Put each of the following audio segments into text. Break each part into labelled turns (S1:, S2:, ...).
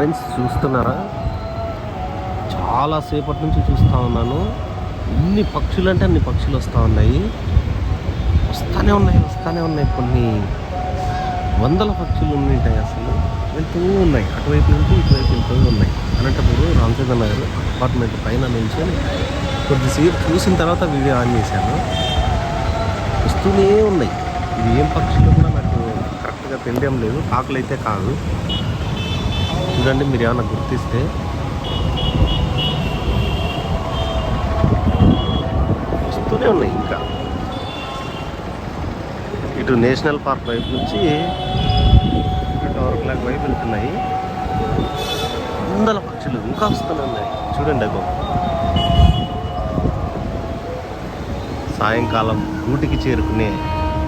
S1: Friends చూస్తున్నారా? చాలా సేపటి నుంచి చూస్తూ ఉన్నాను. ఇన్ని పక్షులు అంటే అన్ని పక్షులు వస్తూ ఉన్నాయి. వస్తానే ఉన్నాయి వస్తానే ఉన్నాయి. కొన్ని వందల పక్షులు ఉంటాయి అసలు. వెళ్తూ ఉన్నాయి. అటువైపు నుంచి ఇటువైపు వెళ్తూ ఉన్నాయి. అనంతపురం రామచంద్ర నగర్ అపార్ట్మెంట్ పైన నుంచి కొద్దిసేపు చూసిన తర్వాత వీడియో ఆన్ చేశాను. వస్తూనే ఉన్నాయి. ఇది ఏం పక్షులు కూడా నాకు కరెక్ట్గా తెలియడం లేదు. ఆకులు అయితే కాదు. చూడండి మీరు ఏమైనా గుర్తిస్తే. వస్తూనే ఉన్నాయి ఇంకా. ఇటు నేషనల్ పార్క్ వైపు నుంచి టవర్ క్లాక్ వైపు వెళ్తున్నాయి. వందల పక్షులు ఇంకా వస్తూనే ఉన్నాయి. చూడండి అగో. సాయంకాలం గూటికి చేరుకునే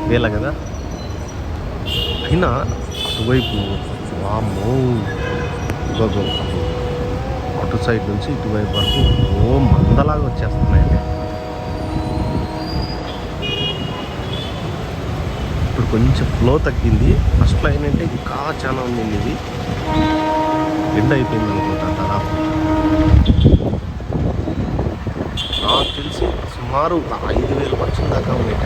S1: వేళ కదా. అయినా అటువైపు వామ్మో. గగో అటు సైడ్ నుంచి ఇటువైపు వరకు ఓ మందలాగా వచ్చేస్తున్నాయండి. ఇప్పుడు కొంచెం ఫ్లో తగ్గింది. ఫస్ట్ లైన్ అంటే ఇంకా చాలా ఉండింది ఇది. ఎండ్ అయిపోయింది అనుకుంటా దాదాపు. నాకు తెలిసి సుమారు ఐదు వేలు పక్షుల దాకా ఉన్నాయి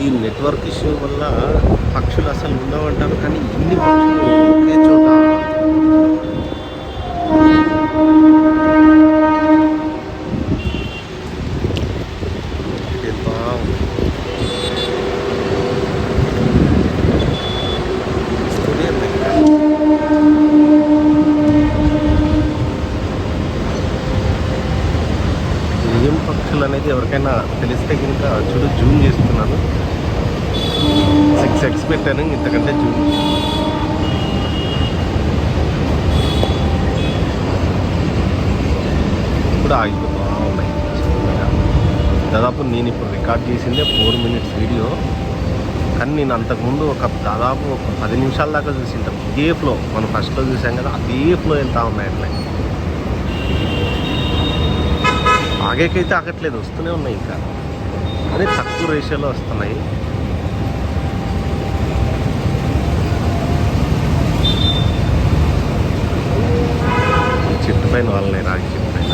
S1: ఈ నెట్వర్క్ ఇష్యూ వల్ల పక్షులు అసలు ఉండవంటారు కానీ ఇన్ని పక్షులు ఒకే చోట పక్షులు అనేది ఎవరికైనా తెలిస్తే కనుక చూడు జూమ్ చేస్తున్నాను. సిక్స్ ఎక్స్ పెట్టాను ఇంతకంటే చూ ఇప్పుడు ఆగిపోతా దాదాపు నేను ఇప్పుడు రికార్డ్ చేసిందే ఫోర్ మినిట్స్ వీడియో కానీ నేను అంతకుముందు ఒక దాదాపు ఒక పది నిమిషాల దాకా చూసింటాం ఇదే ఫ్లో మనం ఫస్ట్లో చూసాం కదా అదే ఫ్లో వెళ్తా ఉన్నాయి అట్లా ఆగేకైతే ఆగట్లేదు వస్తూనే ఉన్నాయి ఇంకా కానీ తక్కువ రేషియోలో వస్తున్నాయి ఈ చెట్టు పైన వాళ్ళని రాగి చెట్టు పైన.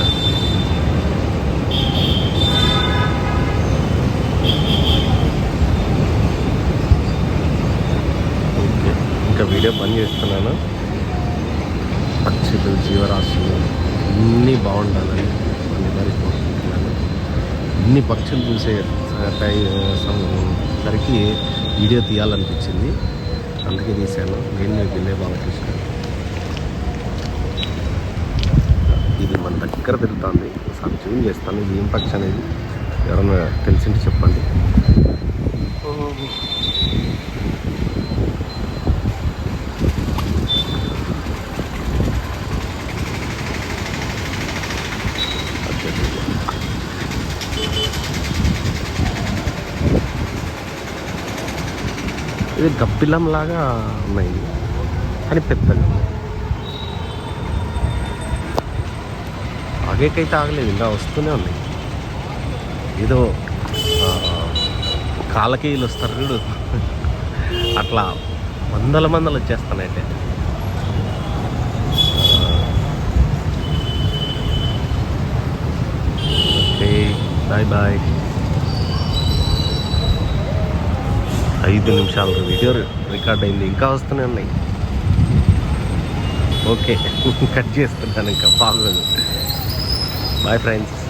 S1: ఓకే ఇంకా వీడియో బంద్ చేస్తున్నాను. పక్షులు జీవరాశులు అన్నీ బాగుండాలని అందరి కోరుకుంటున్నాను ఇన్ని పక్షులు చూసే సరికి వీడియో తీయాలనిపించింది అందుకే తీశాను నేను మీ పిల్లే బాలకృష్ణ ఇది మన దగ్గర తిరుగుతుంది. ఒకసారి జూమ్ చేస్తాను. ఇది ఏం పక్షి అనేది ఎవరైనా తెలిసింటే చెప్పండి. ఇది గప్పిల్లం లాగా ఉన్నాయి. కానీ పెద్దగా ఉన్నాయి. ఆగేకైతే ఆగలేదు ఇంకా వస్తూనే ఉన్నాయి ఏదో కాలకీయులు వస్తారు చూడు. అట్లా వందల మందలు వచ్చేస్తానైతే ఓకే బాయ్ బాయ్. ఐదు నిమిషాలు వీడియో రికార్డ్ అయింది ఇంకా వస్తూనే ఉన్నాయి. ఓకే కట్ చేస్తున్నాను ఇంకా బాగోదు. Bye friends